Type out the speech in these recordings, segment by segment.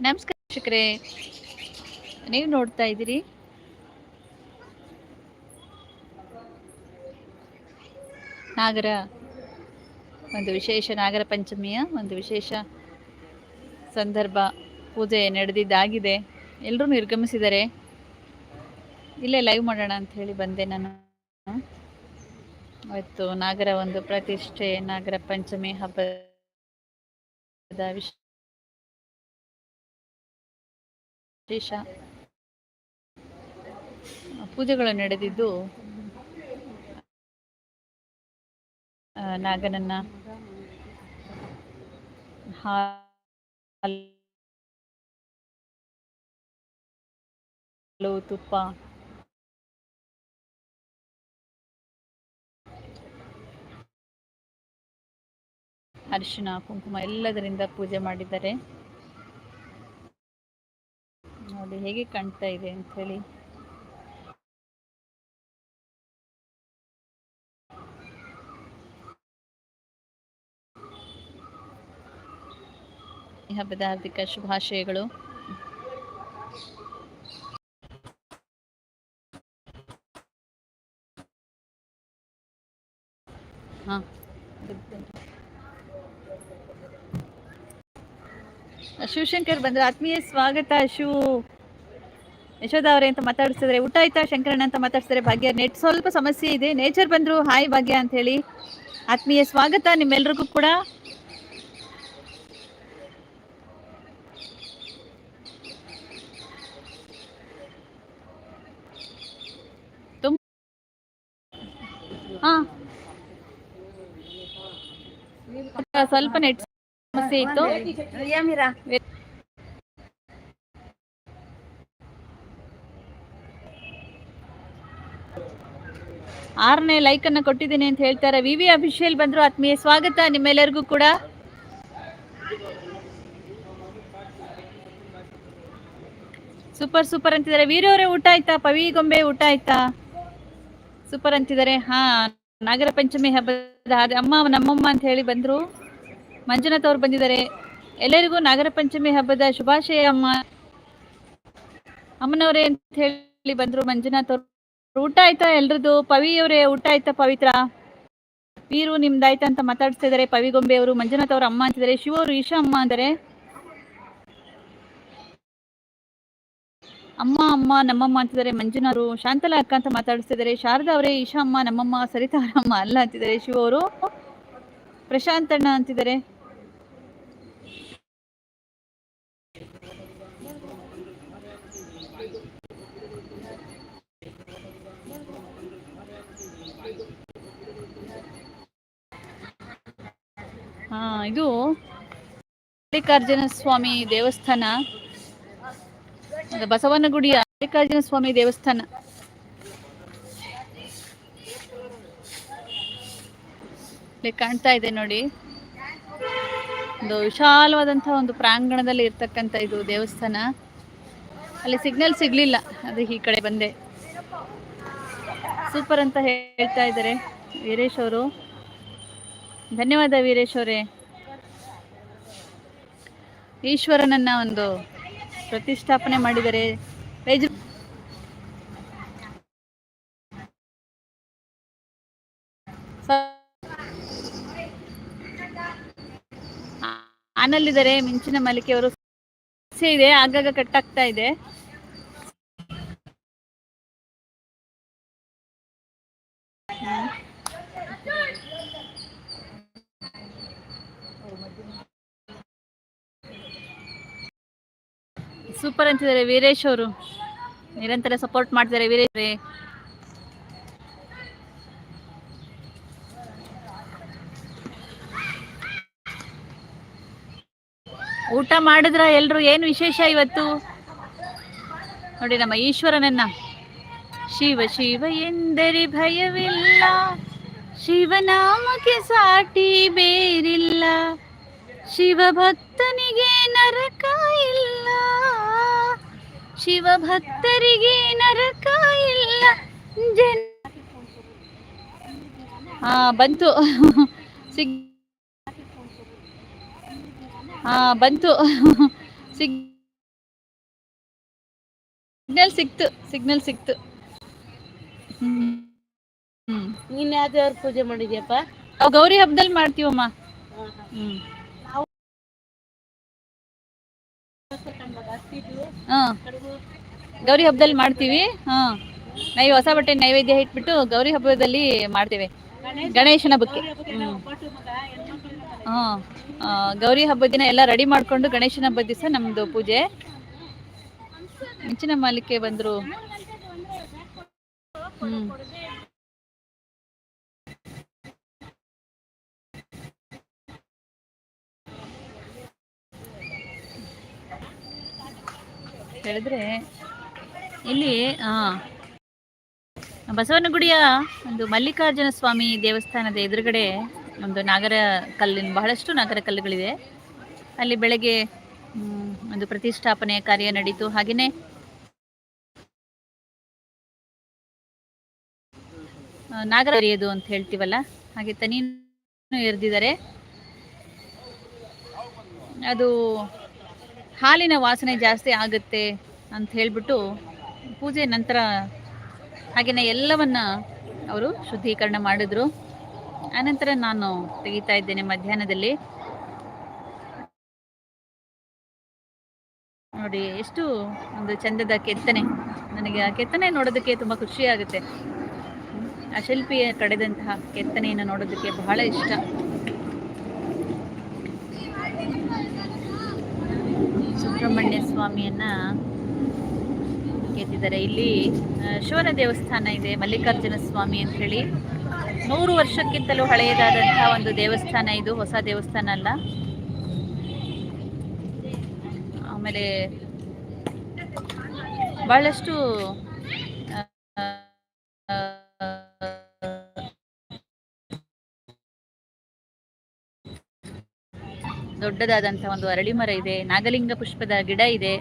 ನಮಸ್ಕಾರ ಶಿಕ್ಷಕರೇ ನೀವು ನೋಡ್ತಾ ಇದ್ದೀರಿ? ನಾಗರ, ಒಂದು ವಿಶೇಷ ನಾಗರ ಪಂಚಮಿಯ ಒಂದು ವಿಶೇಷ ಸಂದರ್ಭ ಪೂಜೆ ನಡೆದಿದ್ದಾಗಿದೆ. ಎಲ್ಲರೂ ನಿರ್ಗಮಿಸಿದ್ದಾರೆ ಇಲ್ಲೇ ಲೈವ್ ಮಾಡೋಣ ಅಂತ ಹೇಳಿ ಬಂದೆ ನಾನು. ಇವತ್ತು ನಾಗರ ಒಂದು ಪ್ರತಿಷ್ಠೆ, ನಾಗರ ಪಂಚಮಿ ಹಬ್ಬದ ವಿಶೇಷ ಪೂಜೆಗಳು ನಡೆದಿದ್ದು ನಾಗನನ್ನ ಹಾಲು ತುಪ್ಪ ಅರಿಶಿನ ಕುಂಕುಮ ಎಲ್ಲದರಿಂದ ಪೂಜೆ ಮಾಡಿದ್ದಾರೆ. ನೋಡಿ ಹೇಗೆ ಕಾಣ್ತಾ ಇದೆ ಅಂತ ಹೇಳಿ ಹಬ್ಬದ ಹಾರ್ದಿಕ ಶುಭಾಶಯಗಳು. ಹಾ. ಶಿವಶಂಕರ್ ಬಂದ್ರೆ. ಆತ್ಮೀಯ ಸ್ವಾಗತ ಶಿವ. ಯಶೋಧ ಅವರೇ ಅಂತ ಮಾತಾಡಿಸಿದ್ರೆ ಊಟ ಆಯ್ತಾ ಶಂಕರಣ್ಣ ಅಂತ ಮಾತಾಡ್ಸಿದ್ರೆ ಭಾಗ್ಯ ನೆಟ್ ಸ್ವಲ್ಪ ಸಮಸ್ಯೆ ಇದೆ ನೇಚರ್ ಬಂದ್ರು ಹಾಯ್ ಭಾಗ್ಯ ಅಂತ ಹೇಳಿ ಆತ್ಮೀಯ ಸ್ವಾಗತ ನಿಮ್ಮೆಲ್ರಿಗೂ ಕೂಡ ಸ್ವಲ್ಪ ನೆಟ್ ಸಮಸ್ಯೆ ಇತ್ತು ಆರನೇ ಲೈಕ್ ಅನ್ನ ಕೊಟ್ಟಿದ್ದೀನಿ ಅಂತ ಹೇಳ್ತಾರೆ. ವಿ ವಿ ಅಫಿಷಿಯಲ್ ಬಂದ್ರು ಆತ್ಮೀಯ ಸ್ವಾಗತ ನಿಮ್ಮೆಲ್ಲರಿಗೂ ಕೂಡ. ಸೂಪರ್ ಸೂಪರ್ ಅಂತಿದ್ದಾರೆ. ವೀರವರೇ ಊಟ ಆಯ್ತಾ? ಪವಿ ಗೊಂಬೆ, ಊಟ ಆಯ್ತಾ? ಸೂಪರ್ ಅಂತಿದ್ದಾರೆ. ಹಾ, ನಾಗರ ಪಂಚಮಿ ಹಬ್ಬದ ಅಮ್ಮ, ನಮ್ಮಮ್ಮ ಅಂತ ಹೇಳಿ ಬಂದ್ರು. ಮಂಜುನಾಥ್ ಅವ್ರು ಬಂದಿದ್ದಾರೆ. ಎಲ್ಲರಿಗೂ ನಾಗರ ಪಂಚಮಿ ಹಬ್ಬದ ಶುಭಾಶಯ, ಅಮ್ಮ. ಅಮ್ಮನವರೇ ಅಂತ ಹೇಳಿ ಬಂದ್ರು ಮಂಜುನಾಥ್ ಅವ್ರು. ಊಟ ಆಯ್ತಾ ಎಲ್ರದ್ದು? ಪವಿ ಅವರೇ, ಊಟ ಆಯ್ತಾ ಪವಿತ್ರ? ವೀರು ನಿಮ್ದಾಯ್ತಾ ಅಂತ ಮಾತಾಡ್ತಾ ಇದಾರೆ ಪವಿ ಗೊಂಬೆ ಅವರು, ಮಂಜುನಾಥ್ ಅವ್ರ ಅಮ್ಮ ಅಂತಿದ್ದಾರೆ ಶಿವ ಅವರು ಈಶಾ ಅಮ್ಮ ಅಂತಾರೆ. ಅಮ್ಮ ಅಮ್ಮ, ನಮ್ಮಮ್ಮ ಅಂತಿದ್ದಾರೆ ಮಂಜುನಾಥರು ಶಾಂತಲಾ ಅಕ್ಕ ಅಂತ ಮಾತಾಡಿಸ್ತಿದ್ದಾರೆ ಶಾರದಾ ಅವರೇ, ಈಶಾ ಅಮ್ಮ, ನಮ್ಮಮ್ಮ, ಸರಿತಾ ಅವರಮ್ಮ ಅಲ್ಲ ಅಂತಿದ್ದಾರೆ ಶಿವ ಅವರು ಪ್ರಶಾಂತ್ ಅಣ್ಣ ಅಂತಿದ್ದಾರೆ ಹಾ ಇದು ಮಲ್ಲಿಕಾರ್ಜುನ ಸ್ವಾಮಿ ದೇವಸ್ಥಾನ ಬಸವನಗುಡಿಯ ಮಲ್ಲಿಕಾರ್ಜುನ ಸ್ವಾಮಿ ದೇವಸ್ಥಾನ. ಇಲ್ಲಿ ಕಾಣ್ತಾ ಇದೆ ನೋಡಿ. ಒಂದು ವಿಶಾಲವಾದಂತಹ ಒಂದು ಪ್ರಾಂಗಣದಲ್ಲಿ ಇರ್ತಕ್ಕಂಥ ಇದು ದೇವಸ್ಥಾನ. ಅಲ್ಲಿ ಸಿಗ್ನಲ್ ಸಿಗ್ಲಿಲ್ಲ, ಅದು ಈ ಕಡೆ ಬಂದೆ. ಸೂಪರ್ ಅಂತ ಹೇಳ್ತಾ ಇದ್ದಾರೆ ವೀರೇಶ್ ಅವರು. ಧನ್ಯವಾದ ವೀರೇಶ್ ಅವರೇ. ಈಶ್ವರನನ್ನ ಒಂದು ಪ್ರತಿಷ್ಠಾಪನೆ ಮಾಡಿದರೆ ವೇಜ್ ಆನಲ್ಲಿದ್ದಾರೆ ಮಿಂಚಿನ ಮಲಿಕೆಯವರು ಇದೆ ಆಗಾಗ ಕಟ್ಟಾಗ್ತಾ ಇದೆ. ಸೂಪರ್ ಅಂತಿದ್ದಾರೆ ವೀರೇಶ್ ಅವರು. ನಿರಂತರ ಸಪೋರ್ಟ್ ಮಾಡ್ತಾರೆ ವೀರೇಶ್ ರೀ ಊಟ ಮಾಡಿದ್ರ ಎಲ್ರು ಏನು ವಿಶೇಷ ಇವತ್ತು? ನೋಡಿ ನಮ್ಮ ಈಶ್ವರನನ್ನ. ಶಿವ ಶಿವ ಎಂದರೆ ಭಯವಿಲ್ಲ. ಶಿವನಾಮಕ್ಕೆ ಸಾಟಿ ಬೇರಿಲ್ಲ. ಶಿವ ಭಕ್ತನಿಗೆ ನರಕ ಶಿವ ಭಕ್ತರಿಗೆ ನರಕ ಇಲ್ಲ. ಜನ ಹಾ ಬಂತು. ಸಿಗ್ ಹಾ ಬಂತು. ಸಿಗ್ ಸಿಗ್ನಲ್ ಸಿಕ್ತು ಸಿಗ್ನಲ್ ಸಿಕ್ತು. ಹ್ಮ್. ನೀನ್ ಯಾವ ಪೂಜೆ ಮಾಡಿದ್ಯಪ್ಪ? ಗೌರಿ ಹಬ್ಬದಲ್ಲಿ ಮಾಡ್ತೀವಮ್ಮ. ಹ್ಮ್. ಹಾ. ಗೌರಿ ಹಬ್ಬದಲ್ಲಿ ಮಾಡ್ತೀವಿ. ಹಾ. ನೈ ಹೊಸ ಬಟ್ಟೆ ನೈವೇದ್ಯ ಇಟ್ಬಿಟ್ಟು ಗೌರಿ ಹಬ್ಬದಲ್ಲಿ ಮಾಡ್ತೇವೆ. ಗಣೇಶನ ಹಬ್ಬಕ್ಕೆ. ಹಾ. ಗೌರಿ ಹಬ್ಬದ ದಿನ ಎಲ್ಲ ರೆಡಿ ಮಾಡ್ಕೊಂಡು ಗಣೇಶನ ಹಬ್ಬದ ದಿವಸ ನಮ್ದು ಪೂಜೆ. ಮಿಂಚಿನ ಮಾಲಿಕೆ ಬಂದ್ರು. ಹ್ಮ್. ಹೇಳಿದ್ರೆ ಇಲ್ಲಿ ಬಸವನಗುಡಿಯ ಒಂದು ಮಲ್ಲಿಕಾರ್ಜುನ ಸ್ವಾಮಿ ದೇವಸ್ಥಾನದ ಎದುರುಗಡೆ ಒಂದು ನಾಗರ ಕಲ್ಲಿನ, ಬಹಳಷ್ಟು ನಾಗರ ಕಲ್ಲುಗಳಿವೆ. ಅಲ್ಲಿ ಬೆಳಗ್ಗೆ ಒಂದು ಪ್ರತಿಷ್ಠಾಪನೆ ಕಾರ್ಯ ನಡೀತು. ಹಾಗೆಯೇ ನಾಗರ ಅಂತ ಹೇಳ್ತೀವಲ್ಲ, ಹಾಗೆ ತನೀನು ಎರೆದಿದ್ದಾರೆ ಅದು ಹಾಲಿನ ವಾಸನೆ ಜಾಸ್ತಿ ಆಗುತ್ತೆ ಅಂತ ಹೇಳ್ಬಿಟ್ಟು ಪೂಜೆ ನಂತರ ಹಾಗೆಯೇ ಎಲ್ಲವನ್ನ ಅವರು ಶುದ್ಧೀಕರಣ ಮಾಡಿದ್ರು. ಆನಂತರ ನಾನು ತೆಗಿತಾ ಇದ್ದೇನೆ ಮಧ್ಯಾಹ್ನದಲ್ಲಿ. ನೋಡಿ, ಎಷ್ಟು ಒಂದು ಚಂದದ ಕೆತ್ತನೆ. ನನಗೆ ಆ ಕೆತ್ತನೆ ನೋಡೋದಕ್ಕೆ ತುಂಬ ಖುಷಿ ಆಗುತ್ತೆ ಆ ಶಿಲ್ಪಿಯ ಕಡೆದಂತಹ ಕೆತ್ತನೆಯನ್ನು ನೋಡೋದಕ್ಕೆ ಬಹಳ ಇಷ್ಟ. ಸುಬ್ರಹ್ಮಣ್ಯ ಸ್ವಾಮಿಯನ್ನ ಕೆತ್ತಿದ್ದಾರೆ ಇಲ್ಲಿ ಶಿವನ ದೇವಸ್ಥಾನ ಇದೆ ಮಲ್ಲಿಕಾರ್ಜುನ ಸ್ವಾಮಿ ಅಂತ ಹೇಳಿ. ನೂರು ವರ್ಷಕ್ಕಿಂತಲೂ ಹಳೆಯದಾದಂತಹ ಒಂದು ದೇವಸ್ಥಾನ ಇದು, ಹೊಸ ದೇವಸ್ಥಾನ ಅಲ್ಲ. ಆಮೇಲೆ ಬಹಳಷ್ಟು ದೊಡ್ಡದಾದಂತಹ ಒಂದು ಅರಳಿ ಮರ ಇದೆ ನಾಗಲಿಂಗ ಪುಷ್ಪದ ಗಿಡ ಇದೆ.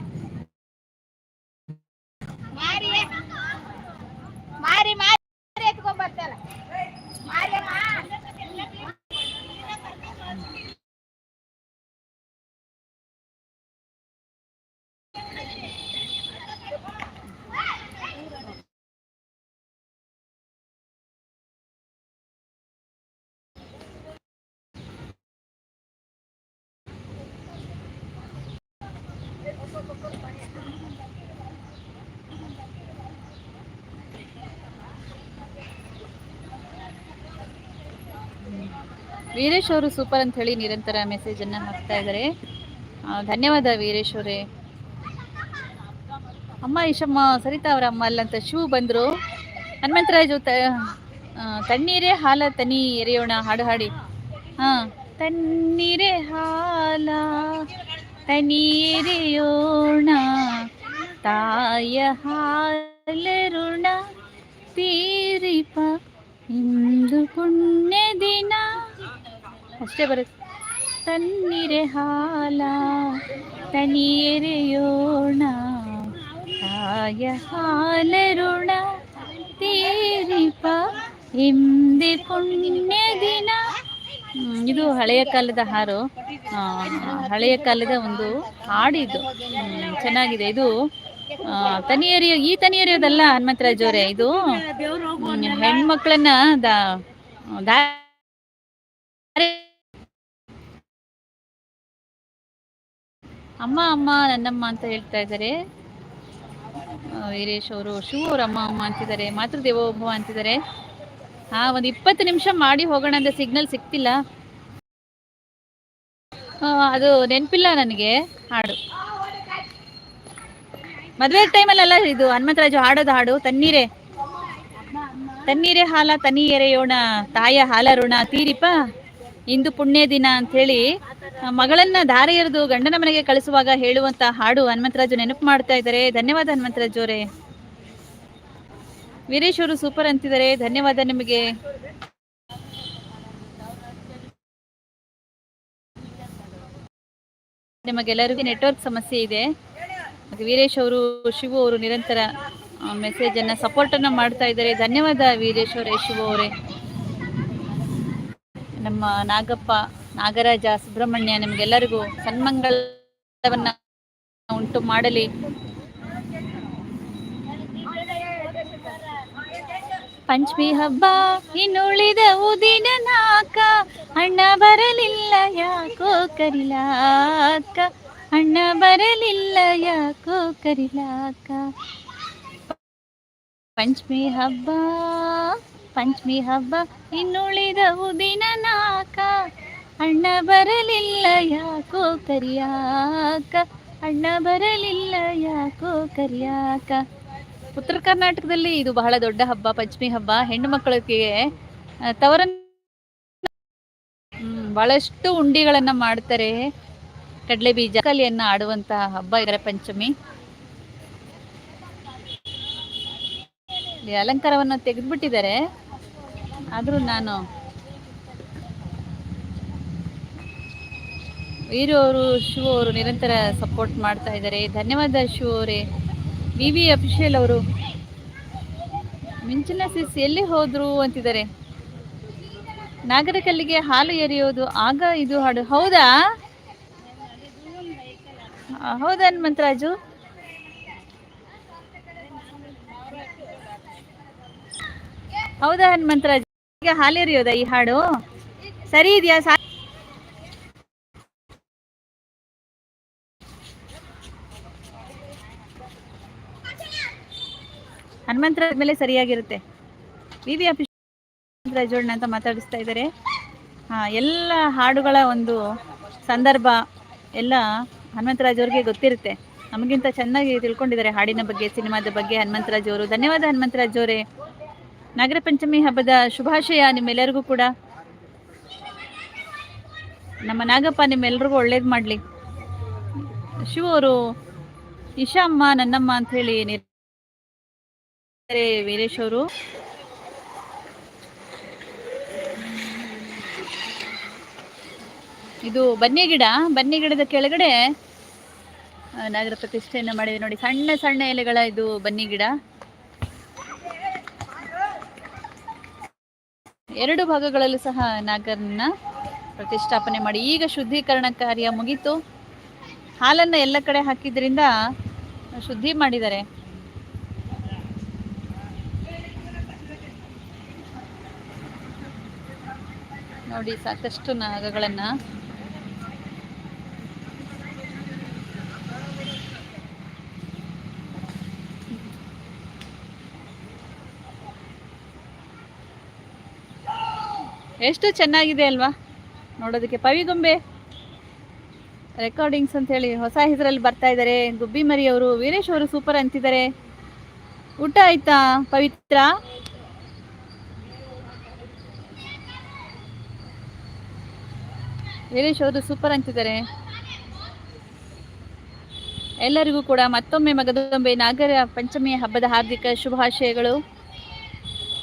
ವೀರೇಶ್ ಅವರು ಸೂಪರ್ ಅಂತ ಹೇಳಿ ನಿರಂತರ ಮೆಸೇಜ್ ಅನ್ನ ಹಾಕ್ತಾ ಇದಾರೆ. ಧನ್ಯವಾದ ವೀರೇಶ್ ಅವರೇ. ಅಮ್ಮ ಈಶಮ್ಮ, ಸರಿತಾ ಅವರ ಅಮ್ಮ ಅಲ್ಲಂತ ಶೂ ಬಂದ್ರು. ಹನುಮಂತರಾಜು ತ ತಣ್ಣೀರೇ ಹಾಲ ತನಿ ಎರೆಯೋಣ, ಹಾಡು ಹಾಡಿ. ಹಾ. ತಣ್ಣೀರೇ ಹಾಲ ತನಿ ಎರೆಯೋಣ ತಾಯ ಹಾಲ ಋಣ ತೀರಿಪ, ಇಂದು ಪುಣ್ಯ ದಿನ ಅಷ್ಟೇ ಬರುತ್ತೆ. ತನ್ನಿರೆ ಹಾಲ ತನಿಯರೆಯೋಣ ತಾಯ ಹಾಲ ಋಣ ತೀರಿಪ ಹಿಂದೆ ಪುಣ್ಯ ದಿನ. ಇದು ಹಳೆಯ ಕಾಲದ ಹಾರು. ಹಳೆಯ ಕಾಲದ ಒಂದು ಹಾಡಿದು. ಚೆನ್ನಾಗಿದೆ. ಇದು ಆ, ತನಿ ಎರಿಯೋ ಈ ತನಿ ಎರಿಯೋದಲ್ಲ ಹನುಮಂತರಾಜ್ ಅವರೇ. ಇದು ಹೆಣ್ಮಕ್ಳನ್ನ ದಾ ದಾರಿ ಅಮ್ಮ ಅಮ್ಮ ನನ್ನಮ್ಮ ಅಂತ ಹೇಳ್ತಾ ಇದ್ದಾರೆ. ವೀರೇಶ್ ಅವರು ಶಿವ ಅವ್ರ ಅಮ್ಮ ಅಮ್ಮ ಅಂತಿದ್ದಾರೆ ಮಾತೃದೇವೋಭವ ಅಂತಿದ್ದಾರೆ. ಹಾ ಒಂದು ಇಪ್ಪತ್ತು ನಿಮಿಷ ಮಾಡಿ ಹೋಗೋಣ ಅಂತ ಸಿಗ್ನಲ್ ಸಿಗ್ತಿಲ್ಲ. ಅದು ನೆನಪಿಲ್ಲ ನನಗೆ ಹಾಡು. ಮದುವೆ ಟೈಮಲ್ಲೆಲ್ಲ ಇದು ಹನುಮಂತರಾಜು ಹಾಡೋದು ಹಾಡು ತಣ್ಣೀರೇ. ತಣ್ಣೀರೇ ಹಾಲ ತನಿ ಎರೆಯೋಣ ತಾಯ ಹಾಲ ಋಣ ತೀರಿಪ ಇಂದು ಪುಣ್ಯ ದಿನ ಅಂತ ಆ, ಮಗಳನ್ನ ದಾರಿ ಎರೆದು ಗಂಡನ ಮನೆಗೆ ಕಳಿಸುವಾಗ ಹೇಳುವಂತ ಹಾಡು ಹನುಮಂತರಾಜು ನೆನಪು ಮಾಡ್ತಾ ಇದ್ದಾರೆ. ಧನ್ಯವಾದ ಹನುಮಂತರಾಜ್ ಅವರೇ. ವೀರೇಶ್ ಅವರು ಸೂಪರ್ ಅಂತಿದ್ದಾರೆ. ಧನ್ಯವಾದ ನಿಮಗೆ. ನಿಮಗೆಲ್ಲರಿಗೂ ನೆಟ್ವರ್ಕ್ ಸಮಸ್ಯೆ ಇದೆ. ವೀರೇಶ್ ಅವರು, ಶಿವು ಅವರು ನಿರಂತರ ಮೆಸೇಜ್ ಅನ್ನ ಸಪೋರ್ಟ್ ಅನ್ನ ಮಾಡ್ತಾ ಇದ್ದಾರೆ. ಧನ್ಯವಾದ ವೀರೇಶ್ ಅವರೇ, ಶಿವು ಅವರೇ. ನಮ್ಮ ನಾಗಪ್ಪ ನಾಗರಾಜ, ಸುಬ್ರಹ್ಮಣ್ಯ ನಿಮ್ಗೆಲ್ಲರಿಗೂ ಸನ್ಮಂಗಳವನ್ನ ಉಂಟು ಮಾಡಲಿ. ಪಂಚಮಿ ಹಬ್ಬ ಇನ್ನುಳಿದ ಉದಿನ ನಾಕ, ಅಣ್ಣ ಬರಲಿಲ್ಲ ಯಾಕೋ ಕರಿಲಾಕ, ಅಣ್ಣ ಬರಲಿಲ್ಲ ಯಾಕೋ ಕರಿಲಾಕ. ಪಂಚಮಿ ಹಬ್ಬ ಪಂಚಮಿ ಹಬ್ಬ ಇನ್ನುಳಿದ ಉದಿನ ನಾಕ ಅಣ್ಣ ಬರಲಿಲ್ಲ ಯಾಕೋ ಕರಿಯಾಕ? ಅಣ್ಣ ಬರಲಿಲ್ಲ ಯಾಕೋ ಕರಿಯಾಕ? ಉತ್ತರ ಕರ್ನಾಟಕದಲ್ಲಿ ಇದು ಬಹಳ ದೊಡ್ಡ ಹಬ್ಬ ಪಂಚಮಿ ಹಬ್ಬ. ಹೆಣ್ಣು ಮಕ್ಕಳಿಗೆ ಹ್ಮ್, ಬಹಳಷ್ಟು ಉಂಡಿಗಳನ್ನ ಮಾಡ್ತಾರೆ. ಕಡಲೆ ಬೀಜ ಕಲಿಯನ್ನ ಆಡುವಂತ ಹಬ್ಬ ಇದರ ಪಂಚಮಿ. ಅಲಂಕಾರವನ್ನು ತೆಗೆದ್ಬಿಟ್ಟಿದ್ದಾರೆ. ಆದರೂ ನಾನು ವೀರು ಅವರು ಶಿವ ಅವರು ನಿರಂತರ ಸಪೋರ್ಟ್ ಮಾಡ್ತಾ ಇದ್ದಾರೆ. ಧನ್ಯವಾದ ಶಿವ ಅವರೇ. ವಿ ವಿ ಅಫಿಷಿಯಲ್ ಅವರು, ಮಿಂಚಿನ ಸಿಸ್ ಎಲ್ಲಿ ಹೋದ್ರು ಅಂತಿದ್ದಾರೆ. ನಾಗರಕಲ್ಲಿಗೆ ಹಾಲು ಎರೆಯೋದು, ಆಗ ಇದು ಹಾಡು. ಹೌದಾ? ಹೌದಾ ಹನುಮಂತರಾಜು? ಹೌದಾ ಹನುಮಂತರಾಜು? ಈಗ ಹಾಲು ಎರೆಯೋದಾ ಈ ಹಾಡು? ಸರಿ ಇದೆಯಾ? ಸಾ ಹನುಮಂತರಾಜ್ ಮೇಲೆ ಸರಿಯಾಗಿರುತ್ತೆ. ವಿ ವಿ ರಾಜೋಳ್ನ ಅಂತ ಮಾತಾಡಿಸ್ತಾ ಇದ್ದಾರೆ. ಹಾ, ಎಲ್ಲ ಹಾಡುಗಳ ಒಂದು ಸಂದರ್ಭ ಎಲ್ಲ ಹನುಮಂತರಾಜ್ ಅವ್ರಿಗೆ ಗೊತ್ತಿರುತ್ತೆ. ನಮಗಿಂತ ಚೆನ್ನಾಗಿ ತಿಳ್ಕೊಂಡಿದ್ದಾರೆ ಹಾಡಿನ ಬಗ್ಗೆ, ಸಿನಿಮಾದ ಬಗ್ಗೆ ಹನುಮಂತರಾಜ್ ಅವರು ಧನ್ಯವಾದ ಹನುಮಂತರಾಜ್ ಅವರೇ ನಾಗರ ಪಂಚಮಿ ಹಬ್ಬದ ಶುಭಾಶಯ ನಿಮ್ಮೆಲ್ಲರಿಗೂ ಕೂಡ. ನಮ್ಮ ನಾಗಪ್ಪ ನಿಮ್ಮೆಲ್ರಿಗೂ ಒಳ್ಳೇದು ಮಾಡಲಿ. ಶಿವ ಅವರು ಇಶಾ ಅಮ್ಮ ನನ್ನಮ್ಮ ಅಂತ ಹೇಳಿ ನಿರ್- ವೀರೇಶ್ ಅವರು. ಇದು ಬನ್ನಿ ಗಿಡ, ಬನ್ನಿ ಗಿಡದ ಕೆಳಗಡೆ ನಾಗರ ಪ್ರತಿಷ್ಠೆಯನ್ನು ಮಾಡಿದೆ ನೋಡಿ. ಸಣ್ಣ ಸಣ್ಣ ಎಲೆಗಳ ಇದು ಬನ್ನಿ ಗಿಡ. ಎರಡು ಭಾಗಗಳಲ್ಲೂ ಸಹ ನಾಗರನ್ನ ಪ್ರತಿಷ್ಠಾಪನೆ ಮಾಡಿ. ಈಗ ಶುದ್ಧೀಕರಣ ಕಾರ್ಯ ಮುಗೀತು. ಹಾಲನ್ನು ಎಲ್ಲ ಕಡೆ ಹಾಕಿದ್ರಿಂದ ಶುದ್ಧಿ ಮಾಡಿದ್ದಾರೆ. ನೋಡಿ, ಸಾಕಷ್ಟು ನಾಗಗಳನ್ನ. ಎಷ್ಟು ಚೆನ್ನಾಗಿದೆ ಅಲ್ವಾ? ನೋಡೋದಕ್ಕೆ ಪವಿಗೊಂಬೆ. ರೆಕಾರ್ಡಿಂಗ್ಸ್ ಅಂತ ಹೇಳಿ ಹೊಸ ಹೆಸರಲ್ಲಿ ಬರ್ತಾ ಇದ್ದಾರೆ. ಗುಬ್ಬಿ ಮರಿ ಅವರು ವೀರೇಶ್ ಅವರು ಸೂಪರ್ ಅಂತಿದ್ದಾರೆ. ಊಟ ಆಯ್ತಾ ಪವಿತ್ರ? ವೀರೇಶ್ ಅವರು ಸೂಪರ್ ಅಂತಿದ್ದಾರೆ. ಎಲ್ಲರಿಗೂ ಕೂಡ ಮತ್ತೊಮ್ಮೆ ಮಗದೊಂಬೆ ನಾಗರ ಪಂಚಮಿಯ ಹಬ್ಬದ ಹಾರ್ದಿಕ ಶುಭಾಶಯಗಳು.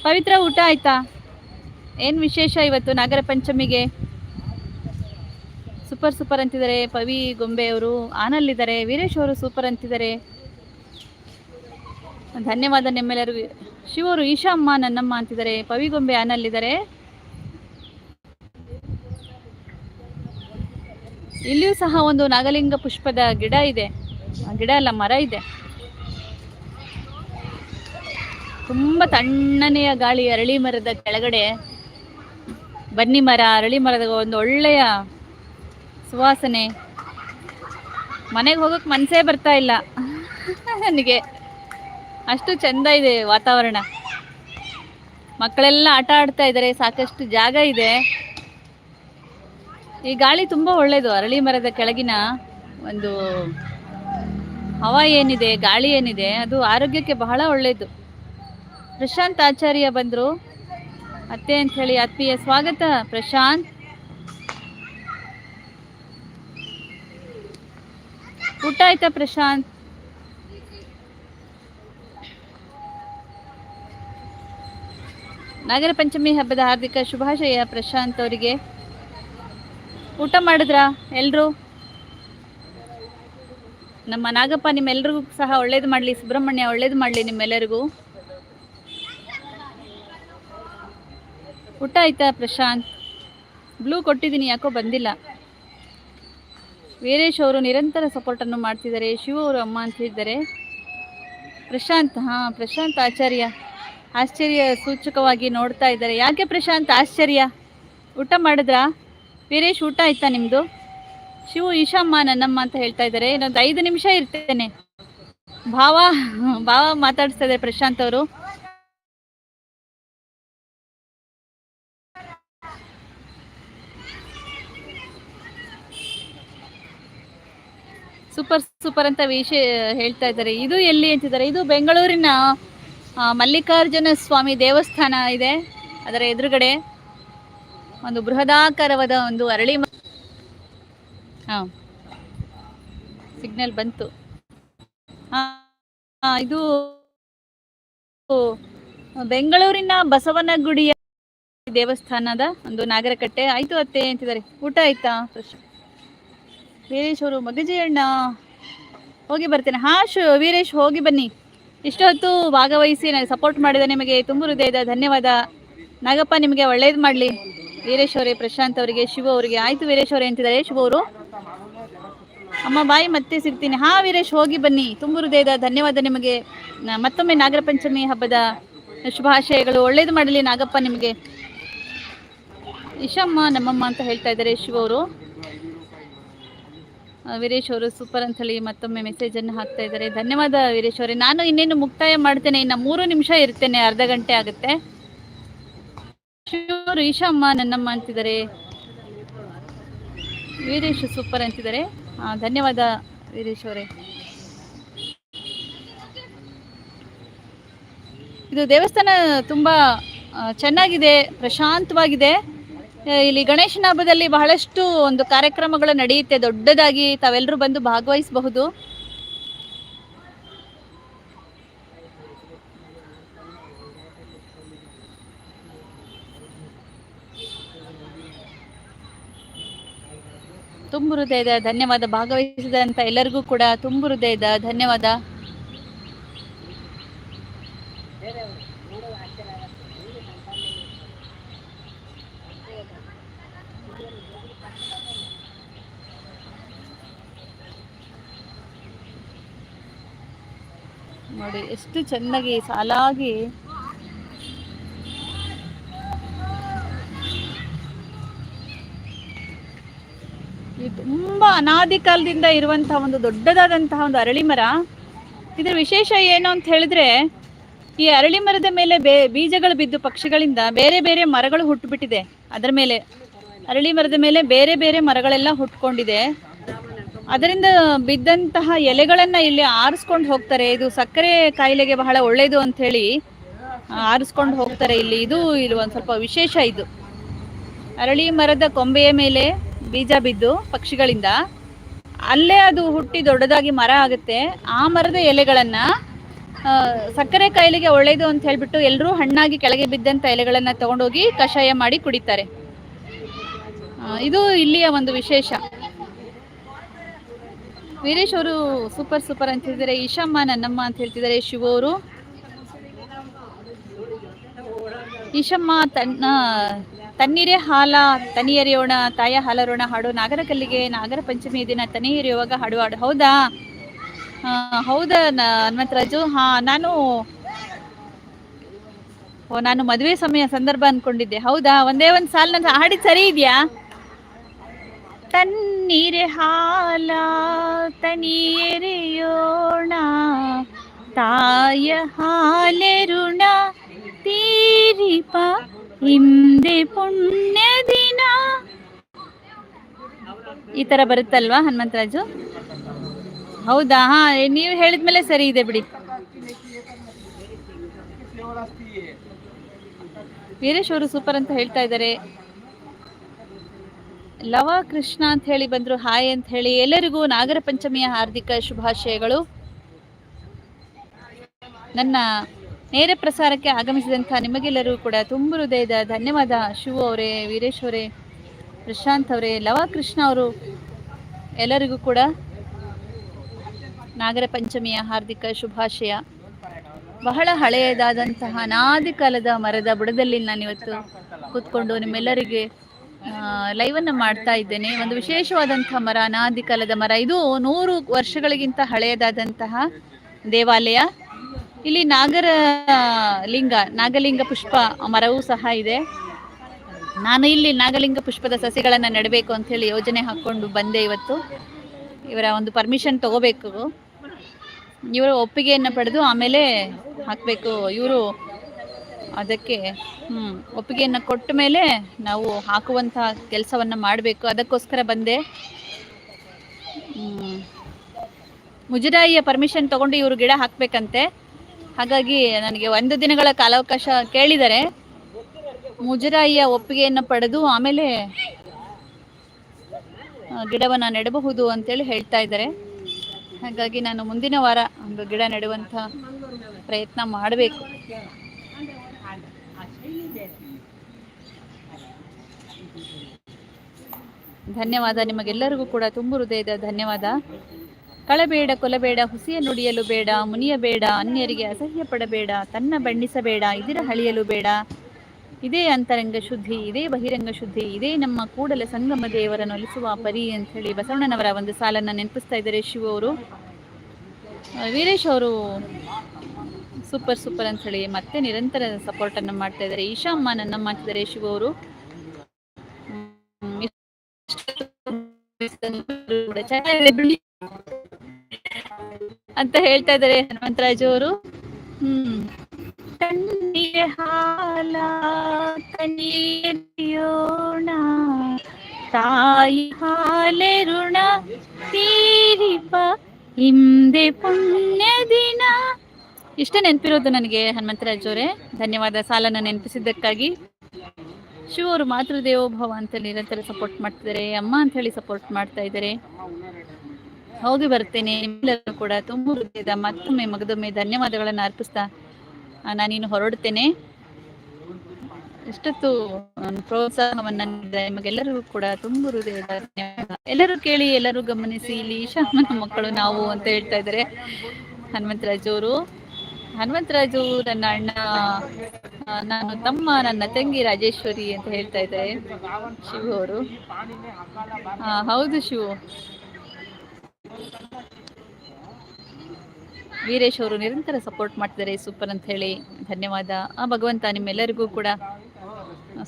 ಪವಿತ್ರ ಊಟ ಆಯ್ತಾ? ಏನು ವಿಶೇಷ ಇವತ್ತು ನಾಗರ ಪಂಚಮಿಗೆ? ಸೂಪರ್ ಸೂಪರ್ ಅಂತಿದ್ದಾರೆ ಪವಿ ಗೊಂಬೆ ಅವರು. ಆನಲ್ಲಿದ್ದಾರೆ. ವೀರೇಶ್ ಅವರು ಸೂಪರ್ ಅಂತಿದ್ದಾರೆ. ಧನ್ಯವಾದ ನಿಮ್ಮೆಲ್ಲರಿಗೂ. ಶಿವರು ಈಶಾ ಅಮ್ಮ ನನ್ನಮ್ಮ ಅಂತಿದ್ದಾರೆ. ಪವಿ ಗೊಂಬೆ ಆನಲ್ಲಿದ್ದಾರೆ. ಇಲ್ಲಿಯೂ ಸಹ ಒಂದು ನಾಗಲಿಂಗ ಪುಷ್ಪದ ಗಿಡ ಇದೆ. ಗಿಡ ಅಲ್ಲ, ಮರ ಇದೆ. ತುಂಬ ತಣ್ಣನೆಯ ಗಾಳಿ ಅರಳಿ ಮರದ ಕೆಳಗಡೆ ಬನ್ನಿ ಮರ, ಅರಳಿ ಮರದ ಒಂದು ಒಳ್ಳೆಯ ಸುವಾಸನೆ. ಮನೆಗೆ ಹೋಗೋಕೆ ಮನಸ್ಸೇ ಬರ್ತಾ ಇಲ್ಲ. ನನಗೆ ಅಷ್ಟು ಚಂದ ಇದೆ ವಾತಾವರಣ. ಮಕ್ಕಳೆಲ್ಲ ಆಟ ಆಡ್ತಾ ಇದ್ದಾರೆ, ಸಾಕಷ್ಟು ಜಾಗ ಇದೆ. ಈ ಗಾಳಿ ತುಂಬಾ ಒಳ್ಳೇದು. ಅರಳಿ ಮರದ ಕೆಳಗಿನ ಒಂದು ಹವಾ ಏನಿದೆ, ಗಾಳಿ ಏನಿದೆ, ಅದು ಆರೋಗ್ಯಕ್ಕೆ ಬಹಳ ಒಳ್ಳೇದು. ಪ್ರಶಾಂತ್ ಆಚಾರ್ಯ ಬಂದರು. ಅತ್ತೆ ಅಂತ ಹೇಳಿ ಆತ್ಮೀಯ ಸ್ವಾಗತ. ಪ್ರಶಾಂತ್. ಊಟ ಆಯ್ತಾ ಪ್ರಶಾಂತ್? ನಾಗರ ಪಂಚಮಿ ಹಬ್ಬದ ಹಾರ್ದಿಕ ಶುಭಾಶಯ ಪ್ರಶಾಂತ್ ಅವರಿಗೆ. ಊಟ ಮಾಡಿದ್ರಾ ಎಲ್ರು? ನಮ್ಮ ನಾಗಪ್ಪ ನಿಮ್ಮೆಲ್ರಿಗೂ ಸಹ ಒಳ್ಳೇದು ಮಾಡಲಿ, ಸುಬ್ರಹ್ಮಣ್ಯ ಒಳ್ಳೇದು ಮಾಡಲಿ ನಿಮ್ಮೆಲ್ಲರಿಗೂ. ಊಟ ಆಯ್ತಾ ಪ್ರಶಾಂತ್? ಬ್ಲೂ ಕೊಟ್ಟಿದ್ದೀನಿ, ಯಾಕೋ ಬಂದಿಲ್ಲ. ವೀರೇಶ್ ಅವರು ನಿರಂತರ ಸಪೋರ್ಟನ್ನು ಮಾಡ್ತಿದ್ದಾರೆ, ಶಿವ ಅವರು ಅಮ್ಮ ಅಂತ ಹೇಳಿದ್ದಾರೆ. ಪ್ರಶಾಂತ್, ಹಾಂ, ಪ್ರಶಾಂತ್ ಆಚಾರ್ಯ. ಆಶ್ಚರ್ಯ ಸೂಚಕವಾಗಿ ನೋಡ್ತಾ ಇದ್ದಾರೆ. ಯಾಕೆ ಪ್ರಶಾಂತ್, ಆಶ್ಚರ್ಯ? ಊಟ ಮಾಡಿದ್ರಾ? ವೀರೇಶ್ ಊಟ ಆಯ್ತಾ ನಿಮ್ದು? ಶಿವ ಈಶಮ್ಮ ನನ್ನಮ್ಮ ಅಂತ ಹೇಳ್ತಾ ಇದ್ದಾರೆ. ಇನ್ನೊಂದು ಐದು ನಿಮಿಷ ಇರ್ತೇನೆ. ಭಾವ ಭಾವ ಮಾತಾಡಿಸ್ತಾ ಇದ್ದಾರೆ ಪ್ರಶಾಂತ್ ಅವರು. ಸೂಪರ್ ಸೂಪರ್ ಅಂತ ವಿಷಯ ಹೇಳ್ತಾ ಇದ್ದಾರೆ. ಇದು ಎಲ್ಲಿ ಅಂತಿದ್ದಾರೆ ಇದು ಬೆಂಗಳೂರಿನ ಮಲ್ಲಿಕಾರ್ಜುನ ಸ್ವಾಮಿ ದೇವಸ್ಥಾನ ಇದೆ. ಅದರ ಎದುರುಗಡೆ. ಒಂದು ಬೃಹದಾಕಾರವಾದ ಒಂದು ಅರಳಿ ಹ. ಸಿಗ್ನಲ್ ಬಂತು. ಇದು ಬೆಂಗಳೂರಿನ ಬಸವನಗುಡಿಯ ದೇವಸ್ಥಾನದ ಒಂದು ನಾಗರಕಟ್ಟೆ. ಆಯ್ತು ಅತ್ತೆ, ಅಂತಿದ್ದಾರೆ. ಊಟ ಆಯ್ತಾ? ವೀರೇಶ್ ಅವರು ಮಗಜಿ ಅಣ್ಣ. ಹೋಗಿ ಬರ್ತೇನೆ. ಹಾ ವೀರೇಶ್, ಹೋಗಿ ಬನ್ನಿ. ಇಷ್ಟೊತ್ತು ಭಾಗವಹಿಸಿ ನನಗೆ ಸಪೋರ್ಟ್ ಮಾಡಿದ ನಿಮಗೆ ತುಂಬ ಹೃದಯದ ಧನ್ಯವಾದ. ನಾಗಪ್ಪ, ನಿಮಗೆ ಒಳ್ಳೇದು ಮಾಡಲಿ. ವೀರೇಶ್ ಅವರೇ, ಪ್ರಶಾಂತ್ ಅವರಿಗೆ, ಶಿವ ಅವರಿಗೆ. ಆಯ್ತು ವೀರೇಶ್ ಅವರೇ ಅಂತಿದ್ದಾರೆ. ಶಿವ ಅವರು. ಅಮ್ಮ, ಬಾಯಿ ಮತ್ತೆ ಸಿಗ್ತೀನಿ. ಹಾ ವೀರೇಶ್, ಹೋಗಿ ಬನ್ನಿ. ತುಂಬು ಹೃದಯದ ಧನ್ಯವಾದ ನಿಮಗೆ. ಮತ್ತೊಮ್ಮೆ ನಾಗರ ಪಂಚಮಿ ಹಬ್ಬದ ಶುಭಾಶಯಗಳು. ಒಳ್ಳೇದು ಮಾಡಲಿ ನಾಗಪ್ಪ ನಿಮಗೆ. ಇಶಮ್ಮ ನಮ್ಮಮ್ಮ ಅಂತ ಹೇಳ್ತಾ ಇದ್ದಾರೆ ಶಿವ ಅವರು. ವೀರೇಶ್ ಅವರು ಸೂಪರ್ ಅಂತ ಹೇಳಿ ಮತ್ತೊಮ್ಮೆ ಮೆಸೇಜ್ ಅನ್ನು ಹಾಕ್ತಾ ಇದ್ದಾರೆ. ಧನ್ಯವಾದ ವೀರೇಶ್ ಅವರೇ. ನಾನು ಇನ್ನೇನು ಮುಕ್ತಾಯ ಮಾಡ್ತೇನೆ. ಇನ್ನು ಮೂರು ನಿಮಿಷ ಇರ್ತೇನೆ. ಅರ್ಧ ಗಂಟೆ ಆಗುತ್ತೆ. ಶಿವರು ಈಶಮ್ಮ ನನ್ನಮ್ಮ ಅಂತಿದ್ದಾರೆ. ವೀರೇಶ್ ಸೂಪರ್ ಅಂತಿದ್ದಾರೆ. ಧನ್ಯವಾದ ವೀರೇಶ್ ಅವರೇ. ಇದು ದೇವಸ್ಥಾನ ತುಂಬ ಚೆನ್ನಾಗಿದೆ, ಪ್ರಶಾಂತವಾಗಿದೆ. ಇಲ್ಲಿ ಗಣೇಶನ ಹಬ್ಬದಲ್ಲಿ ಬಹಳಷ್ಟು ಒಂದು ಕಾರ್ಯಕ್ರಮಗಳು ನಡೆಯುತ್ತೆ. ದೊಡ್ಡದಾಗಿ ತಾವೆಲ್ಲರೂ ಬಂದು ಭಾಗವಹಿಸಬಹುದು. ತುಂಬ ಹೃದಯದ ಧನ್ಯವಾದ. ಭಾಗವಹಿಸಿದಂತ ಎಲ್ಲರಿಗೂ ಕೂಡ ತುಂಬ ಹೃದಯದ ಧನ್ಯವಾದ. ನೋಡಿ ಎಷ್ಟು ಚೆನ್ನಾಗಿ ಸಾಲಾಗಿ ತುಂಬಾ ಅನಾದಿ ಕಾಲದಿಂದ ಇರುವಂತಹ ಒಂದು ದೊಡ್ಡದಾದಂತಹ ಒಂದು ಅರಳಿ ಮರ. ಇದರ ವಿಶೇಷ ಏನು ಅಂತ ಹೇಳಿದ್ರೆ, ಈ ಅರಳಿ ಮರದ ಮೇಲೆ ಬೇ, ಬೀಜಗಳು ಬಿದ್ದು ಪಕ್ಷಿಗಳಿಂದ ಬೇರೆ ಬೇರೆ ಮರಗಳು ಹುಟ್ಟುಬಿಟ್ಟಿದೆ. ಅದರ ಮೇಲೆ, ಅರಳಿ ಮರದ ಮೇಲೆ ಬೇರೆ ಬೇರೆ ಮರಗಳೆಲ್ಲ ಹುಟ್ಕೊಂಡಿದೆ. ಅದರಿಂದ ಬಿದ್ದಂತಹ ಎಲೆಗಳನ್ನ ಇಲ್ಲಿ ಆರಿಸ್ಕೊಂಡು ಹೋಗ್ತಾರೆ. ಇದು ಸಕ್ಕರೆ ಕಾಯಿಲೆಗೆ ಬಹಳ ಒಳ್ಳೆಯದು ಅಂತ ಹೇಳಿ ಆರಿಸ್ಕೊಂಡು ಹೋಗ್ತಾರೆ ಇಲ್ಲಿ. ಇದು ಇಲ್ಲಿ ಒಂದು ಸ್ವಲ್ಪ ವಿಶೇಷ ಇದು. ಅರಳಿ ಮರದ ಕೊಂಬೆಯ ಮೇಲೆ ಬೀಜ ಬಿದ್ದು ಪಕ್ಷಿಗಳಿಂದ, ಅಲ್ಲೇ ಅದು ಹುಟ್ಟಿ ದೊಡ್ಡದಾಗಿ ಮರ ಆಗುತ್ತೆ. ಆ ಮರದ ಎಲೆಗಳನ್ನ ಸಕ್ಕರೆ ಕಾಯಿಲೆಗೆ ಒಳ್ಳೆಯದು ಅಂತ ಹೇಳ್ಬಿಟ್ಟು ಎಲ್ಲರೂ ಹಣ್ಣಾಗಿ ಕೆಳಗೆ ಬಿದ್ದಂತ ಎಲೆಗಳನ್ನ ತಗೊಂಡೋಗಿ ಕಷಾಯ ಮಾಡಿ ಕುಡಿತಾರೆ. ಇದು ಇಲ್ಲಿಯ ಒಂದು ವಿಶೇಷ. ವೀರೇಶ್ ಅವರು ಸೂಪರ್ ಸೂಪರ್ ಅಂತ ಹೇಳ್ತಿದ್ದಾರೆ. ಈಶಮ್ಮ ನನ್ನಮ್ಮ ಅಂತ ಹೇಳ್ತಿದ್ದಾರೆ. ಶಿವ ಅವರು. ಈಶಮ್ಮ ತನ್ನ ತಣ್ಣೀರೇ ಹಾಲ ತನಿ ಎರೆಯೋಣ ತಾಯ ಹಾಲರೋಣ ಹಾಡು. ನಾಗರ ಕಲ್ಲಿಗೆ ನಾಗರ ಪಂಚಮಿ ದಿನ ತನಿ ಎರೆಯುವಾಗ ಹಾಡು. ಹಾಡು ಹೌದಾ ಹೌದಾ ಹನುಮಂತರಾಜು? ಹಾ, ನಾನು, ಓ, ನಾನು ಮದುವೆ ಸಮಯ ಸಂದರ್ಭ ಅನ್ಕೊಂಡಿದ್ದೆ. ಹೌದಾ? ಒಂದೇ ಒಂದು ಸಾಲ ನನ್ನ ಹಾಡಿ ಸರಿ ಇದೆಯಾ? ತನ್ನೀರೆ ಹಾಲ ತನಿಯರೆಯೋಣ ತಾಯ ಹಾಲೆರುಣ, ತೀರಿಪ ಹಿಂದೆ ಪುಣ್ಯ ದಿನ ಈ ತರ ಬರುತ್ತಲ್ವಾ, ಹನುಮಂತರಾಜು? ಹೌದಾ? ಹಾ ನೀವು ಹೇಳಿದ್ಮೇಲೆ ಸರಿ ಇದೆ ಬಿಡಿ. ವೀರೇಶ್ ಅವರು ಸೂಪರ್ ಅಂತ ಹೇಳ್ತಾ ಇದ್ದಾರೆ. ಲವ ಕೃಷ್ಣ ಅಂತ ಹೇಳಿ ಬಂದ್ರು, ಹಾಯ್ ಅಂತ ಹೇಳಿ. ಎಲ್ಲರಿಗೂ ನಾಗರ ಪಂಚಮಿಯ ಹಾರ್ದಿಕ ಶುಭಾಶಯಗಳು. ನನ್ನ ನೇರ ಪ್ರಸಾರಕ್ಕೆ ಆಗಮಿಸಿದಂಥ ನಿಮಗೆಲ್ಲರೂ ಕೂಡ ತುಂಬ ಹೃದಯದ ಧನ್ಯವಾದ. ಶಿವು ಅವರೇ, ವೀರೇಶ್ ಅವರೇ, ಪ್ರಶಾಂತ್ ಅವರೇ ಲವ ಕೃಷ್ಣ ಅವರು, ಎಲ್ಲರಿಗೂ ಕೂಡ ನಾಗರ ಪಂಚಮಿಯ ಹಾರ್ದಿಕ ಶುಭಾಶಯ. ಬಹಳ ಹಳೆಯದಾದಂತಹ ಅನಾದಿ ಕಾಲದ ಮರದ ಬುಡದಲ್ಲಿ ನಾನು ಇವತ್ತು ಕೂತ್ಕೊಂಡು ನಿಮ್ಮೆಲ್ಲರಿಗೆ ಲೈವನ್ನು ಮಾಡ್ತಾ ಇದ್ದೇನೆ. ಒಂದು ವಿಶೇಷವಾದಂತಹ ಮರ, ಅನಾದಿ ಕಾಲದ ಮರ. ಇದು ನೂರು ವರ್ಷಗಳಿಗಿಂತ ಹಳೆಯದಾದಂತಹ ದೇವಾಲಯ. ಇಲ್ಲಿ ನಾಗರ, ಲಿಂಗ, ನಾಗಲಿಂಗ ಪುಷ್ಪ ಮರವೂ ಸಹ ಇದೆ. ನಾನು ಇಲ್ಲಿ ನಾಗಲಿಂಗ ಪುಷ್ಪದ ಸಸಿಗಳನ್ನು ನೆಡಬೇಕು ಅಂತ ಹೇಳಿ ಯೋಜನೆ ಹಾಕೊಂಡು ಬಂದೆ ಇವತ್ತು. ಇವರ ಒಂದು ಪರ್ಮಿಷನ್ ತಗೋಬೇಕು. ಇವರ ಒಪ್ಪಿಗೆಯನ್ನು ಪಡೆದು ಆಮೇಲೆ ಹಾಕಬೇಕು. ಇವರು ಅದಕ್ಕೆ ಹ್ಞೂ ಒಪ್ಪಿಗೆಯನ್ನು ಕೊಟ್ಟ ಮೇಲೆ ನಾವು ಹಾಕುವಂತಹ ಕೆಲಸವನ್ನ ಮಾಡಬೇಕು. ಅದಕ್ಕೋಸ್ಕರ ಬಂದೆ. ಮುಜರಾಯಿಯ ಪರ್ಮಿಷನ್ ತಗೊಂಡು ಇವರು ಗಿಡ ಹಾಕ್ಬೇಕಂತೆ. ಹಾಗಾಗಿ ನನಗೆ ಒಂದು ದಿನಗಳ ಕಾಲಾವಕಾಶ ಕೇಳಿದರೆ ಮುಜರಾಯಿಯ ಒಪ್ಪಿಗೆಯನ್ನು ಪಡೆದು ಆಮೇಲೆ ಗಿಡವನ್ನು ನೆಡಬಹುದು ಅಂತೇಳಿ ಹೇಳ್ತಾ ಇದ್ದಾರೆ. ಹಾಗಾಗಿ ನಾನು ಮುಂದಿನ ವಾರ ಒಂದು ಗಿಡ ನೆಡುವಂತ ಪ್ರಯತ್ನ ಮಾಡಬೇಕು. ಧನ್ಯವಾದ. ನಿಮಗೆಲ್ಲರಿಗೂ ಕೂಡ ತುಂಬು ಹೃದಯದ ಧನ್ಯವಾದ. ಕಳಬೇಡ ಕೊಲಬೇಡ ಹುಸಿಯ ನುಡಿಯಲು ಬೇಡ, ಮುನಿಯಬೇಡ, ಅನ್ಯರಿಗೆ ಅಸಹ್ಯ ಪಡಬೇಡ, ತನ್ನ ಬಣ್ಣಿಸಬೇಡ, ಇದಿರ ಹಳಿಯಲು ಬೇಡ. ಇದೇ ಅಂತರಂಗ ಶುದ್ಧಿ, ಇದೇ ಬಹಿರಂಗ ಶುದ್ಧಿ, ಇದೇ ನಮ್ಮ ಕೂಡಲ ಸಂಗಮ ದೇವರನ್ನು ಒಲಿಸುವ ಪರಿ ಅಂತ ಹೇಳಿ ಬಸವಣ್ಣನವರ ಒಂದು ಸಾಲನ್ನ ನೆನಪಿಸ್ತಾ ಇದ್ದಾರೆ ಶಿವ ಅವರು. ವೀರೇಶ್ ಅವರು ಸೂಪರ್ ಸೂಪರ್ ಅಂತ ಹೇಳಿ ಮತ್ತೆ ನಿರಂತರ ಸಪೋರ್ಟ್ ಅನ್ನು ಮಾಡ್ತಾ ಇದ್ದಾರೆ. ಈಶಾ ಅಮ್ಮ ನನ್ನ ಮಾಡ್ತಿದ್ದಾರೆ ಶಿವ ಅವರು. ಚೆನ್ನಾಗಿದೆ ಅಂತ ಹೇಳ್ತಾ ಇದ್ದಾರೆ ಹನುಮಂತರಾಜು ಅವರು. ಹ್ಮ್. ಹಾಲ ತನಿಯೋಣ ತಾಯಿ ಹಾಲೆ ಋಣ ತೀರಿಪ ಹಿಂದೆ ಪುಣ್ಯ ದಿನ. ಇಷ್ಟೇ ನೆನಪಿರೋದು ನನಗೆ ಹನುಮಂತರಾಜ್ ಅವರೇ. ಧನ್ಯವಾದ ಸಾಲನ ನೆನಪಿಸಿದ್ದಕ್ಕಾಗಿ. ಶಿವರು ಅವರು ಮಾತೃದೇವೋಭವ ಅಂತ ನಿರಂತರ ಸಪೋರ್ಟ್ ಮಾಡ್ತಿದ್ದಾರೆ. ಅಮ್ಮ ಅಂತ ಹೇಳಿ ಸಪೋರ್ಟ್ ಮಾಡ್ತಾ ಇದ್ದಾರೆ. ಹೋಗಿ ಬರ್ತೇನೆ. ನಿಮ್ಮೆಲ್ಲರೂ ಕೂಡ ತುಂಬಾ ಹೃದಯದ ಮತ್ತೊಮ್ಮೆ ಮಗದೊಮ್ಮೆ ಧನ್ಯವಾದಗಳನ್ನು ಅರ್ಪಿಸ್ತಾ ನಾನೀನು ನಾನಿನ್ನು ಹೊರಡುತ್ತೇನೆ ಇಷ್ಟೊತ್ತು ಪ್ರೋತ್ಸಾಹವನ್ನ ನಿಮಗೆಲ್ಲರಿಗೂ ಕೂಡ ತುಂಬ ಹೃದಯದ ಎಲ್ಲರೂ ಕೇಳಿ, ಎಲ್ಲರೂ ಗಮನಿಸಿ, ಇಲ್ಲಿ ಶಾಮನ ಮಕ್ಕಳು ನಾವು ಅಂತ ಹೇಳ್ತಾ ಇದ್ದಾರೆ. ಹನುಮಂತರಾಜು ಅವರು. ಹನುಮಂತರಾಜು ನನ್ನ ಅಣ್ಣ ನಾನು ತಮ್ಮ, ನನ್ನ ತಂಗಿ ರಾಜೇಶ್ವರಿ ಅಂತ ಹೇಳ್ತಾ ಇದ್ದಾರೆ. ಶಿವು ಅವರು. ಹೌದು ಶಿವು. ವೀರೇಶ್ ಅವರು ನಿರಂತರ ಸಪೋರ್ಟ್ ಮಾಡ್ತಿದ್ದಾರೆ. ಸೂಪರ್ ಅಂತ ಹೇಳಿ ಧನ್ಯವಾದ. ಆ, ಭಗವಂತ ನಿಮ್ಮೆಲ್ಲರಿಗೂ ಕೂಡ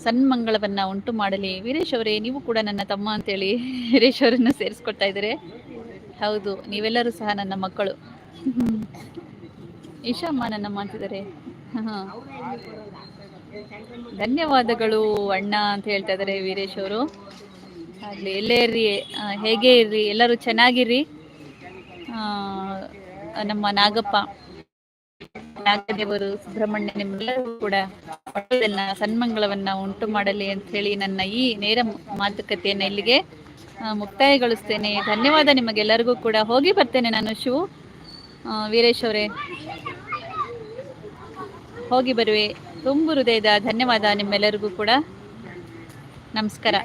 ಸನ್ಮಂಗಳವನ್ನ ಉಂಟು ಮಾಡಲಿ. ವೀರೇಶ್ ಅವರೇ, ನೀವು ಕೂಡ ನನ್ನ ತಮ್ಮ ಅಂತೇಳಿ ವೀರೇಶ್ ಅವರನ್ನು ಸೇರಿಸ್ಕೊಡ್ತಾ ಇದ್ದಾರೆ. ಹೌದು, ನೀವೆಲ್ಲರೂ ಸಹ ನನ್ನ ಮಕ್ಕಳು. ಈಶಾಮ್ಮ ನನ್ನ ಮಾತಿದ್ದಾರೆ ಧನ್ಯವಾದಗಳು ಅಣ್ಣ ಅಂತ ಹೇಳ್ತಾ ಇದ್ದಾರೆ ವೀರೇಶ್ ಅವರು. ಆಗ್ಲಿ, ಎಲ್ಲೇ ಇರ್ರಿ ಹೇಗೆ ಇರ್ರಿ, ಎಲ್ಲರೂ ಚೆನ್ನಾಗಿರಿ ನಮ್ಮ ನಾಗಪ್ಪ, ನಾಗದೇವರು, ಸುಬ್ರಹ್ಮಣ್ಯ, ನಿಮ್ಮೆಲ್ಲರೂ ಕೂಡ ಸನ್ಮಂಗಳವನ್ನ ಉಂಟು ಮಾಡಲಿ ಅಂತ ಹೇಳಿ ನನ್ನ ಈ ನೇರ ಮಾತುಕತೆಯನ್ನು ಇಲ್ಲಿಗೆ ಮುಕ್ತಾಯಗೊಳಿಸ್ತೇನೆ. ಧನ್ಯವಾದ ನಿಮಗೆಲ್ಲರಿಗೂ ಕೂಡ. ಹೋಗಿ ಬರ್ತೇನೆ ನಾನು, ಶಿವು. ವೀರೇಶ್ ಅವರೇ. ಹೋಗಿ ಬರುವೆ. ತುಂಬು ಹೃದಯದ ಧನ್ಯವಾದ ನಿಮ್ಮೆಲ್ಲರಿಗೂ ಕೂಡ. ನಮಸ್ಕಾರ.